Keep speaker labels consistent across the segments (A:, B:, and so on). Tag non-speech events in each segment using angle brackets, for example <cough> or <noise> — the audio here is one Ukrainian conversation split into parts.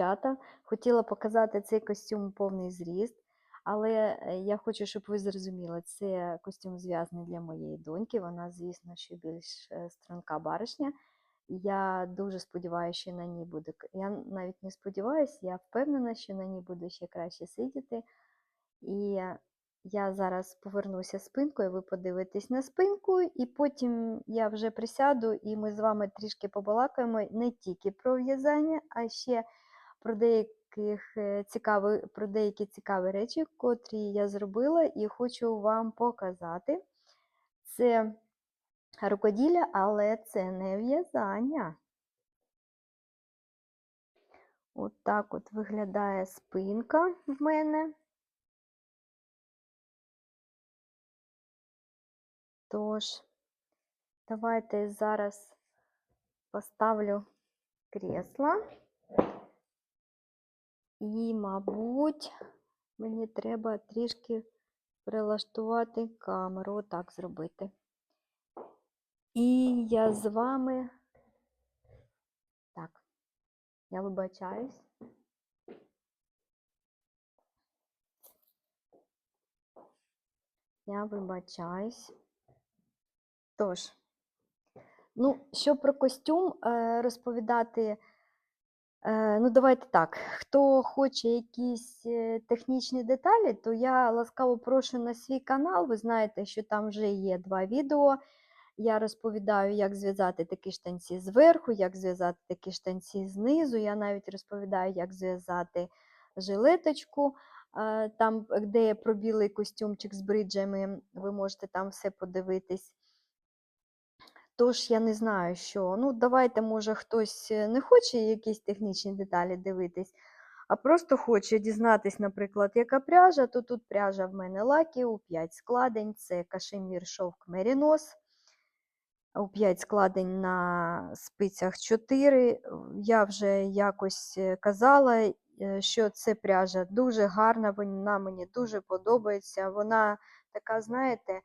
A: Дівчата, хотіла показати цей костюм повний зріст, але е, я хочу, щоб ви зрозуміли, це костюм зв'язаний для моєї доньки. Вона, звісно, що більш е, струнка баришня. Я дуже сподіваюся, що на ній буде. Я навіть не сподіваюся, я впевнена, що на ній буде ще краще сидіти. І я зараз повернуся спинкою, ви подивитесь на спинку, і потім я вже присяду, і ми з вами трішки побалакаємо не тільки про в'язання, а ще про деяких е, цікаві, про деякі цікаві речі, котрі я зробила, і хочу вам показати. Це рукоділля, але це не в'язання. От так от виглядає спинка в мене. Тож, давайте зараз поставлю кресло. І, мабуть, мені треба трішки прилаштувати камеру, отак зробити. І я з вами. Так, я вибачаюсь. Я вибачаюсь. Тож, ну, що про костюм е, розповідати. Е, ну, давайте так. Хто хоче якісь е, технічні деталі, то я ласкаво прошу на свій канал. Ви знаєте, що там вже є два відео. Я розповідаю, як зв'язати такі штанці зверху, як зв'язати такі штанці знизу. Я навіть розповідаю, як зв'язати жилеточку. Е, Там, де є про білий костюмчик з бриджами, ви можете там все подивитись. Тож я не знаю, що. Ну, давайте, може, хтось е, не хоче якісь технічні деталі дивитись, а просто хоче дізнатись, наприклад, яка пряжа, то тут пряжа в мене лакі у 5 складень, це кашемір шовк мерінос. У 5 складень на спицях 4. Я вже якось е, казала, е, що це пряжа дуже гарна, вона мені дуже подобається. Вона така, знаєте,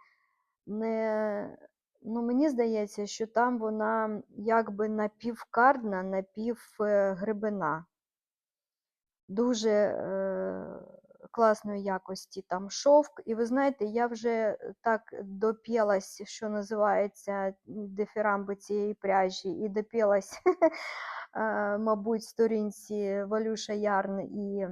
A: не, ну, мені здається, що там вона якби напівкардна, напівгрибина. Дуже е, класної якості там шовк. І ви знаєте, я вже так доп'ялась, що називається дифірамби цієї пряжі, і допілась, е, <laughs> мабуть, сторінці Валюша Ярн і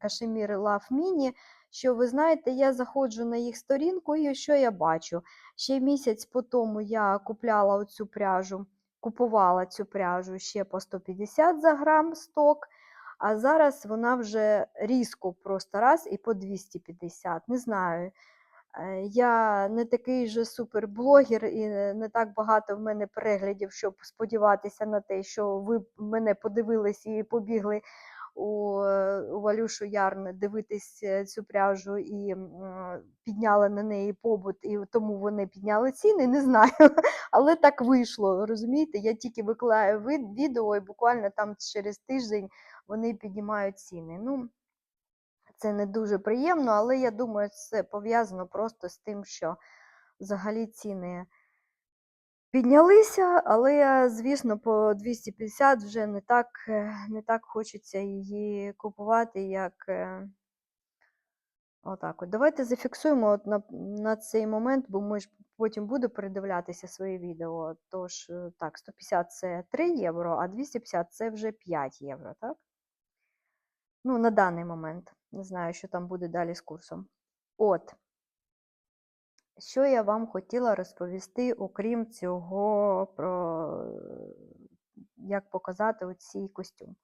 A: Кашемір Лав Міні, що ви знаєте, я заходжу на їх сторінку, і що я бачу? Ще місяць по тому я купляла оцю пряжу, купувала цю пряжу ще по 150 за грам сток. А зараз вона вже різко просто раз і по 250. Не знаю. Е, Я не такий же суперблогер і не так багато в мене переглядів, щоб сподіватися на те, що ви мене подивились і побігли у, е, Валюшу Ярн дивитись е, цю пряжу і підняли на неї побут, і тому вони підняли ціни. Не знаю. <laughs> Але так вийшло. Розумієте, я тільки викладаю відео, і буквально там через тиждень вони піднімають ціни. Ну, це не дуже приємно, але я думаю, це пов'язано просто з тим, що взагалі ціни піднялися, але, звісно, по 250 вже не так, е, не так хочеться її купувати, як. е, Отак от. Давайте зафіксуємо от на, на цей момент, бо ми ж потім буду передивлятися свої відео. Тож, е, так, 150 це 3 євро, а 250 це вже 5 євро, так? Ну, на даний момент. Не знаю, що там буде далі з курсом. От. Що я вам хотіла розповісти, окрім цього, про як показати оцей костюм.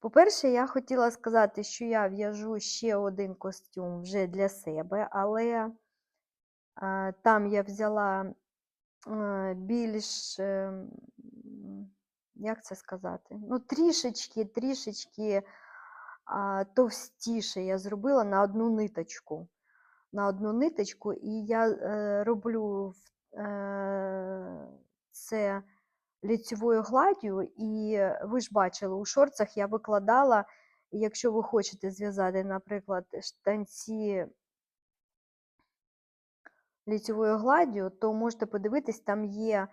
A: По-перше, я хотіла сказати, що я в'яжу ще один костюм вже для себе, але там я взяла більш, е, як це сказати, ну, трішечки, трішечки товстіше я зробила на одну ниточку. На одну ниточку, і я е, роблю е, це ліцьовою гладдю, і ви ж бачили, у шорцах я викладала, якщо ви хочете зв'язати, наприклад, штанці ліцьовою гладдю, то можете подивитись, там є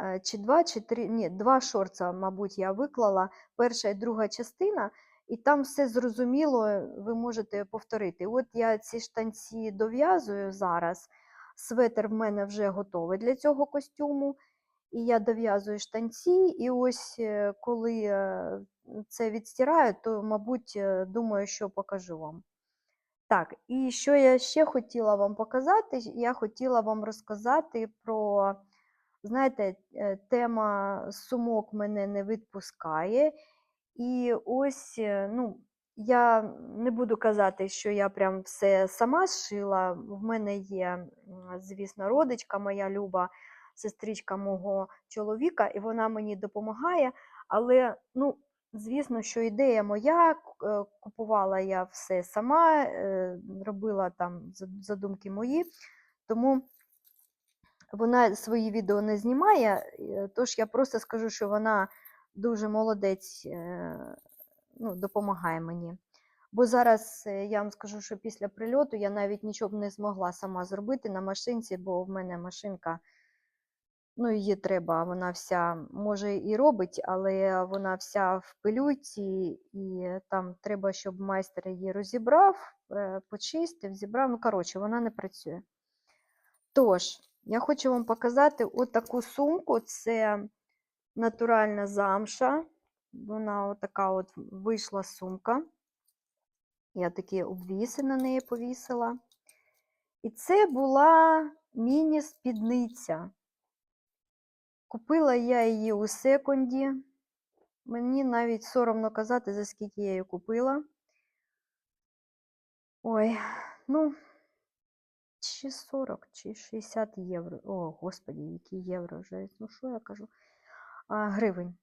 A: е, чи два, чи три, ні, два шорца, мабуть, я виклала, перша і друга частина, і там все зрозуміло, е, ви можете повторити. От я ці штанці дов'язую зараз, светр в мене вже готовий для цього костюму, і я дов'язую штанці, і ось е, коли е, це відстираю, то, мабуть, думаю, що покажу вам. Так, і що я ще хотіла вам показати? Я хотіла вам розказати про, знаєте, тема сумок мене не відпускає. І ось, е, ну, я не буду казати, що я прям все сама зшила. В мене є, звісно, родичка моя люба, сестричка мого чоловіка, і вона мені допомагає. Але, ну, звісно, що ідея моя, е, купувала я все сама, е, робила там за- задумки мої, тому вона свої відео не знімає, е, тож я просто скажу, що вона дуже молодець, е, ну, допомагає мені. Бо зараз е, я вам скажу, що після прильоту я навіть нічого б не змогла сама зробити на машинці, бо в мене машинка, ну, її треба, вона вся, може, і робить, але вона вся в пилюці, і там треба, щоб майстер її розібрав, е, почистив, зібрав. Ну, коротше, вона не працює. Тож, я хочу вам показати отаку сумку. Це натуральна замша. Вона отака от вийшла сумка. Я такі обвіси на неї повісила. І це була міні-спідниця. Купила я її у секунді. Мені навіть соромно казати, за скільки я її купила. Ой, ну, чи 40, чи 60 євро. О, господі, які євро вже. Ну, що я кажу? Гривень.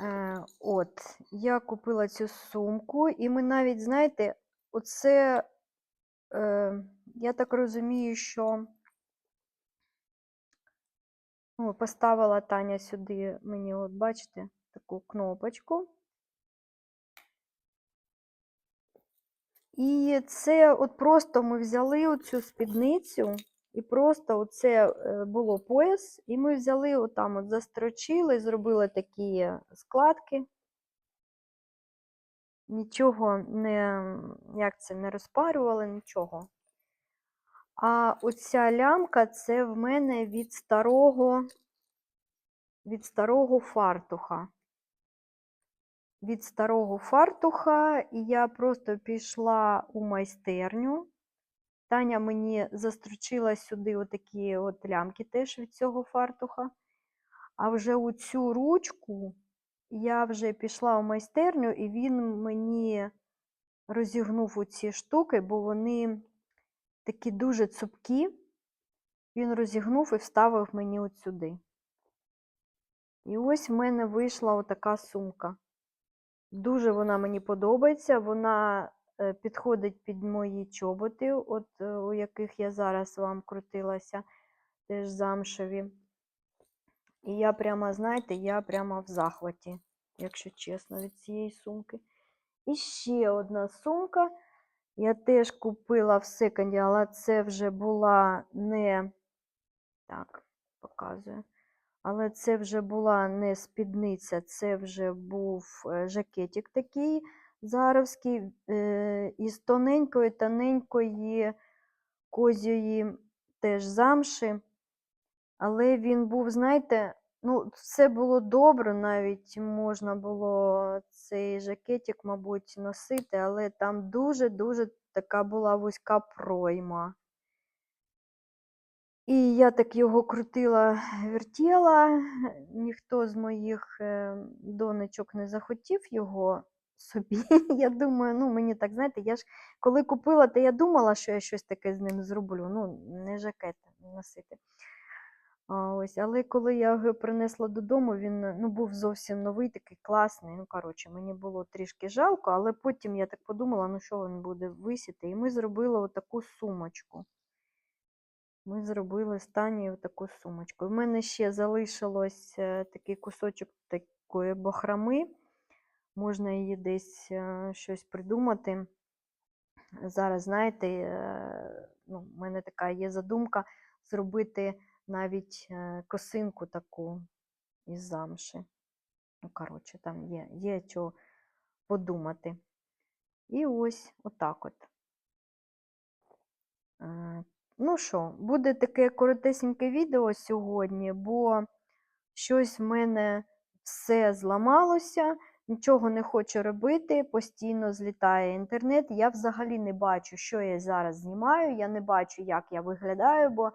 A: Е, от, я купила цю сумку, і ми навіть, знаєте, оце, е, я так розумію, що ну, поставила Таня сюди мені, от бачите, таку кнопочку. І це от просто ми взяли оцю спідницю, і просто оце е, було пояс, і ми взяли отам, от застрочили, зробили такі складки. Нічого не, як це, не розпарювали, нічого. А оця лямка це в мене від старого, від старого фартуха. Від старого фартуха, і я просто пішла у майстерню. Таня мені застручила сюди отакі от лямки теж від цього фартуха. А вже у цю ручку я вже пішла у майстерню, і він мені розігнув оці штуки, бо вони такі дуже цупкі. Він розігнув і вставив мені от сюди. І ось в мене вийшла отака сумка. Дуже вона мені подобається. Вона підходить під мої чоботи, от е, у яких я зараз вам крутилася, теж замшеві. І я прямо, знаєте, я прямо в захваті, якщо чесно, від цієї сумки. І ще одна сумка. Я теж купила в секонді, але це вже була не. Так, показую. Але це вже була не спідниця, це вже був е, жакетик такий заровський, е, із тоненької, тоненької козьої теж замши. Але він був, знаєте, ну, все було добре, навіть можна було цей жакетик, мабуть, носити, але там дуже-дуже така була вузька пройма. І я так його крутила, вертіла. Ніхто з моїх е, донечок не захотів його собі. <laughs> Я думаю, ну мені так, знаєте, я ж коли купила, то я думала, що я щось таке з ним зроблю. Ну, не жакет носити. А, ось, але коли я його принесла додому, він ну, був зовсім новий, такий класний. Ну, коротше, мені було трішки жалко, але потім я так подумала, ну що він буде висіти. І ми зробили отаку сумочку. Ми зробили з Танією таку сумочку. У мене ще залишилось е, такий кусочок такої бахрами. Можна її десь е, щось придумати. Зараз, знаєте, е, ну, в мене така є задумка зробити навіть е, косинку таку із замши. Ну, коротше, там є, є що подумати. І ось отак от. Е, Ну що, буде таке коротесеньке відео сьогодні, бо щось в мене все зламалося, нічого не хочу робити, постійно злітає інтернет. Я взагалі не бачу, що я зараз знімаю, я не бачу, як я виглядаю, бо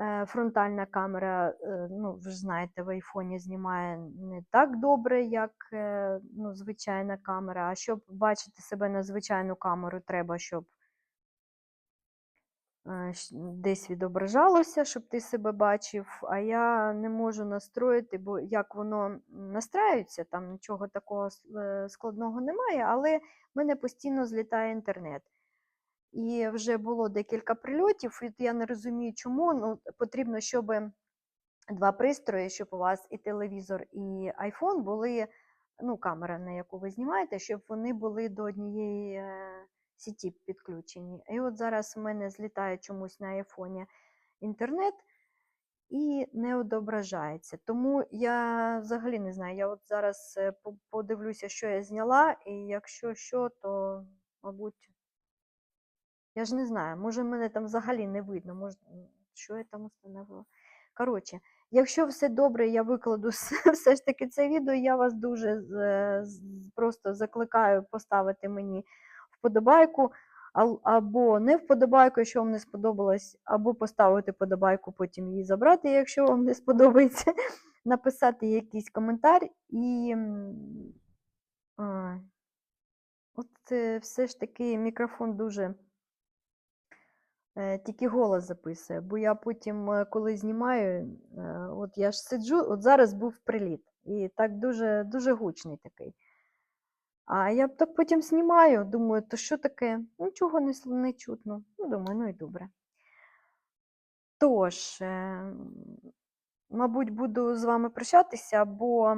A: е, фронтальна камера, е, ну, ви ж знаєте, в айфоні знімає не так добре, як е, ну, звичайна камера. А щоб бачити себе на звичайну камеру, треба, щоб десь відображалося, щоб ти себе бачив, а я не можу настроїти, бо як воно настраюється, там нічого такого е, складного немає, але в мене постійно злітає інтернет. І вже було декілька прильотів, і я не розумію, чому. Ну, потрібно, щоб два пристрої, щоб у вас і телевізор, і айфон були, ну, камера, на яку ви знімаєте, щоб вони були до однієї е, сіті підключені. І от зараз у мене злітає чомусь на айфоні інтернет і не відображається. Тому я взагалі не знаю. Я от зараз е, подивлюся, що я зняла, і якщо що, то, мабуть, я ж не знаю, може мене там взагалі не видно, може, що я там установила. Коротше, якщо все добре, я викладу <laughs> все ж таки це відео, я вас дуже просто закликаю поставити мені вподобайку, або не вподобайку, якщо вам не сподобалось, або поставити вподобайку, потім її забрати, якщо вам не сподобається, <laughs> написати якийсь коментар і. От все ж таки мікрофон дуже е, тільки голос записує, бо я потім, е, коли знімаю, е, от я ж сиджу, от зараз був приліт, і так дуже, дуже гучний такий. А я б так потім знімаю, думаю, то що таке? Нічого не, не чутно. Ну, думаю, ну і добре. Тож, е, мабуть, буду з вами прощатися, бо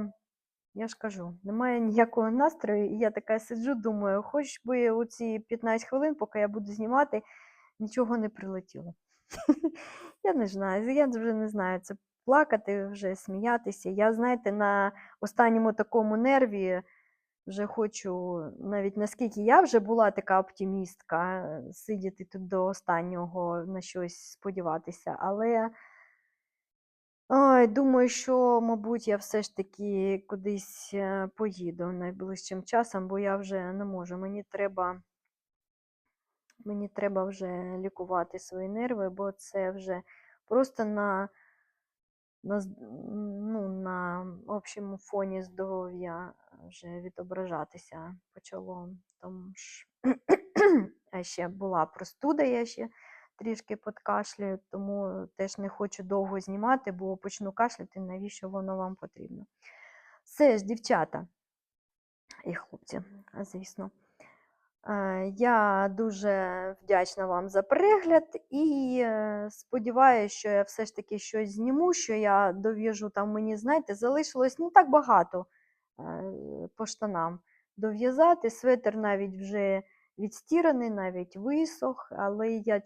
A: я ж кажу, немає ніякого настрою, і я така сиджу, думаю, хоч би у ці 15 хвилин, поки я буду знімати, нічого не прилетіло. <laughs> Я не знаю, я вже не знаю, це плакати, вже сміятися. Я, знаєте, на останньому такому нерві вже хочу, навіть наскільки я вже була така оптимістка, е, сидіти тут до останнього на щось сподіватися, але. Ой, думаю, що, мабуть, я все ж таки кудись е, поїду найближчим часом, бо я вже не можу. Мені треба, мені треба вже лікувати свої нерви, бо це вже просто на, на, ну, на общому фоні здоров'я вже відображатися почало. Тому ж <clears throat> ще була простуда, я ще трішки подкашляю, тому теж не хочу довго знімати, бо почну кашляти, навіщо воно вам потрібно. Все ж, дівчата і хлопці, звісно. Е, Я дуже вдячна вам за перегляд і е, сподіваюся, що я все ж таки щось зніму, що я дов'яжу там мені, знаєте, залишилось не так багато е, по штанам дов'язати. Светер навіть вже відстіраний, навіть висох, але я